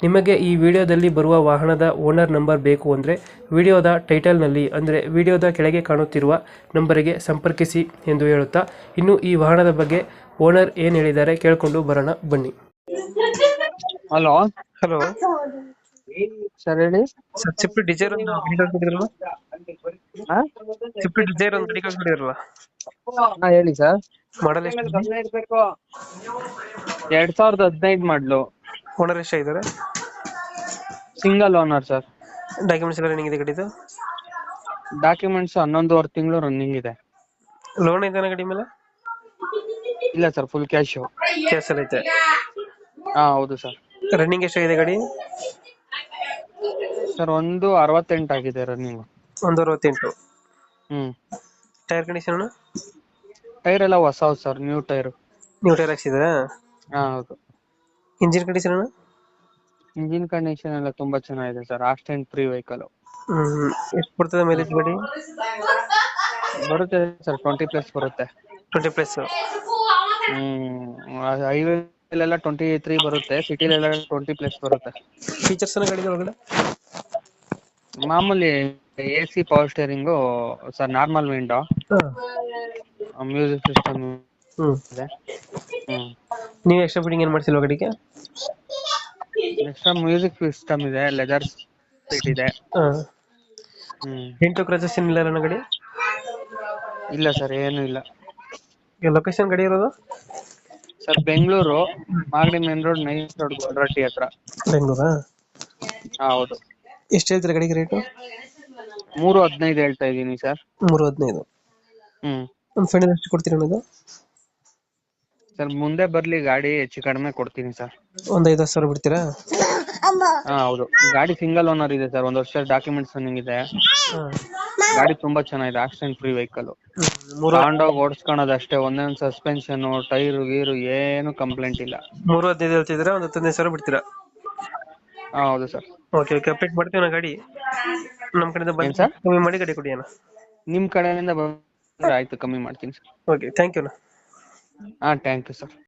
ನಿಮಗೆ ಈ ವಿಡಿಯೋದಲ್ಲಿ ಬರುವ ವಾಹನದ ಓನರ್ ನಂಬರ್ ಬೇಕು ಅಂದರೆ ವಿಡಿಯೋದ ಟೈಟಲ್ನಲ್ಲಿ ಅಂದರೆ ವಿಡಿಯೋದ ಕೆಳಗೆ ಕಾಣುತ್ತಿರುವ ನಂಬರಿಗೆ ಸಂಪರ್ಕಿಸಿ ಎಂದು ಹೇಳುತ್ತಾ ಇನ್ನು ಈ ವಾಹನದ ಬಗ್ಗೆ ಓನರ್ ಏನು ಹೇಳಿದ್ದಾರೆ ಕೇಳಿಕೊಂಡು ಬರೋಣ ಬನ್ನಿ. ಹಲೋ? ಹಲೋ. ಸರ್ ಹೇಳಿ. ಸರ್ ಚಿಪ್ಪಿ ಡಿಸೈರ್ ಒಂದು ಗಾಡಿ ಕಳ್ಸ್ಬಿಟ್ಟಿದ್ರಲ್ಲ ಹಾ ಚಿಪ್ಪಿ ಡಿಸೈರ್ ಒಂದು ಗಾಡಿ ಕಳ್ಸ್ಬಿಟ್ಟಿದ್ರಲ್ಲ ಹಾ ಹೇಳಿ ಸರ್. ಮಾಡಲ್ ಎಷ್ಟು ಎರಡ್ ಸಾವಿರದ ಹದಿನೈದು ಮಾಡ್ಲು. ಓನರ್ ಇದೆ ಸಿಂಗಲ್ ಓನರ್ ಸರ್ ಡಾಕ್ಯುಮೆಂಟ್ಸ್ ಎಲ್ಲ ರನ್ನಿಂಗ್ ಇದೆ ಗಡಿದು ಡಾಕ್ಯುಮೆಂಟ್ಸ್ ಹನ್ನೊಂದುವರೆ ತಿಂಗಳು ರನ್ನಿಂಗ್ ಇದೆ. ಲೋನ್ ಇದೆ ಗಡಿ ಮೇಲೆ? ಇಲ್ಲ ಸರ್ ಫುಲ್ ಕ್ಯಾಶ್ ಅಲ್ಲಿ ಐತೆ. ಹಾ ಹೌದು ಸರ್ ರನ್ನಿಂಗ್ ಎಷ್ಟಾಗಿದೆ ಗಡಿ? ಸರ್ ಒಂದು ಅರವತ್ತೆಂಟು ಆಗಿದೆ ರನ್ನಿಂಗ್ ಒಂದು ಅರವತ್ತೆಂಟು. ಹ್ಮ್. ಟೈರ್ ಕಂಡೀಷನ್ ಟೈರ್ ಎಲ್ಲ ಹೊಸ sir new tyre new tyre ಹಾಕ್ಸಿದ್ರಾ ಹಾ ಹೌದು. ಇಂಜಿನ್ ಕಂಡೀಷನ್ ಇಂಜಿನ್ ಕಂಡೀಷನ್ ಎಲ್ಲ ತುಂಬಾ ಚೆನ್ನಾಗಿದೆ ಸರ್ ಆಸ್ಟ್ ಅಂಡ್ ಫ್ರೀ ವೆಹಿಕಲ್ ಎಷ್ಟು ಬರ್ತದೆ ಮೈಲೇಜ್ ಗಾಡಿ? ಬರುತ್ತೆ ಸರ್ ಟ್ವೆಂಟಿ ಪ್ಲಸ್ ಬರುತ್ತೆ. ಟ್ವೆಂಟಿ ಪ್ಲಸ್ ಹ್ಮ್ ಹೈವೇ ಎಲ್ಲ ಟ್ವೆಂಟಿ ತ್ರೀ ಬರುತ್ತೆ ಸಿಟಿಲೆಲ್ಲ ಟ್ವೆಂಟಿ ಪ್ಲಸ್ ಬರುತ್ತೆ. ಫೀಚರ್ಸ್ ಗಾಡಿ ಒಳಗಡೆ? ಮಾಮೂಲಿ A C power steering sir normal window music system ಇದೆ. ಹ್ಮ್. ನೀವು ಎಕ್ಸ್ಟ್ರಾ ಬಿಡಿಂಗ್ ಏನ್ ಮಾಡ್ಸಿಲ್ವಾ ಗಾಡಿಗೆ ಎಕ್ಸ್ಟ್ರಾ ಮ್ಯೂಸಿಕ್ ಸಿಸ್ಟಮ್ ಇದೆ ಲೆದರ್ ಸೀಟ್ ಇದೆ. ಹ್ಮ್. ಎಂಟು ಕ್ರಚಸ್ ಏನಿಲ್ಲ ನನ್ನ ಗಾಡಿ ಇಲ್ಲ ಸರ್ ಏನು ಇಲ್ಲ. ಲೊಕೇಶನ್ ಗಾಡಿ ಇರೋದು? Sir Bengaluru Magadi main road nice road Godratti ಹತ್ರ. ಬೆಂಗಳೂರಾ ಹಾ, ಹೌದು. ಎಷ್ಟು ಹೇಳ್ತೀರಾ ಗಾಡಿಗೆ ರೇಟು ಮೂರು ಹದಿನೈದು ಹೇಳ್ತಾ ಇದೀನಿ ಸರ್ ಮೂರು ಹದಿನೈದು. ಹ್ಮ್. ಒಂದು ಫೈನಲ್ ಎಷ್ಟು ಕೊಡ್ತೀರಾ ಅನ್ನೋದು ಸರ್ ಮುಂದೆ ಬರ್ಲಿ ಗಾಡಿ ಹೆಚ್ಚು ಕಡಿಮೆ ಕೊಡ್ತೀನಿ ಸರ್. ಒಂದು ಐದು ಸಾವಿರ ಬಿಡ್ತೀರಾ? ಹಾ ಹೌದು. ಗಾಡಿ ಸಿಂಗಲ್ ಓನರ್ ಇದೆ ಸರ್ ಒಂದ್ ವರ್ಷ ಡಾಕ್ಯುಮೆಂಟ್ಸ್ ಇದೆ. ಹಾಂ. ಗಾಡಿ ತುಂಬಾ ಚೆನ್ನಾಗಿದೆ ಆಕ್ಸಿಡೆಂಟ್ ಫ್ರೀ ವೆಹಿಕಲ್ ಮೂರು ತಗೊಂಡೋಗಿ ಓಡಿಸ್ಕೊಳೋದು ಅಷ್ಟೇ ಒಂದೊಂದ್ ಸಸ್ಪೆನ್ಷನ್ ಟೈರ್ ಗೀರು ಏನು ಕಂಪ್ಲೇಂಟ್ ಇಲ್ಲ. ಮೂರು ಹದಿನೈದು ಹೇಳ್ತಿದ್ದೀರಾ ಒಂದು ಹತ್ತೈದು ಸಾವಿರ ಬಿಡ್ತೀರಾ? ಹಾ ಹೌದು ಸರ್. ಓಕೆ ಓಕೆ ಅಪ್ಡೇಟ್ ಮಾಡ್ತೀವಿ ಗಾಡಿ. ನಮ್ಮ ಕಡೆಯಿಂದ ಏನ್ ಬಂದು ಸರ್? ಕಮ್ಮಿ ಮಾಡಿ ಗಾಡಿ ಕೊಡಿ ಅಣ್ಣ. ನಿಮ್ ಕಡೆಯಿಂದ ಬಂದ್ರೆ ಆಯ್ತು ಕಮ್ಮಿ ಮಾಡ್ತೀನಿ ಸರ್. ಓಕೆ ಥ್ಯಾಂಕ್ ಯು ಅಣ್ಣ. ಹಾ ಥ್ಯಾಂಕ್ ಯು ಸರ್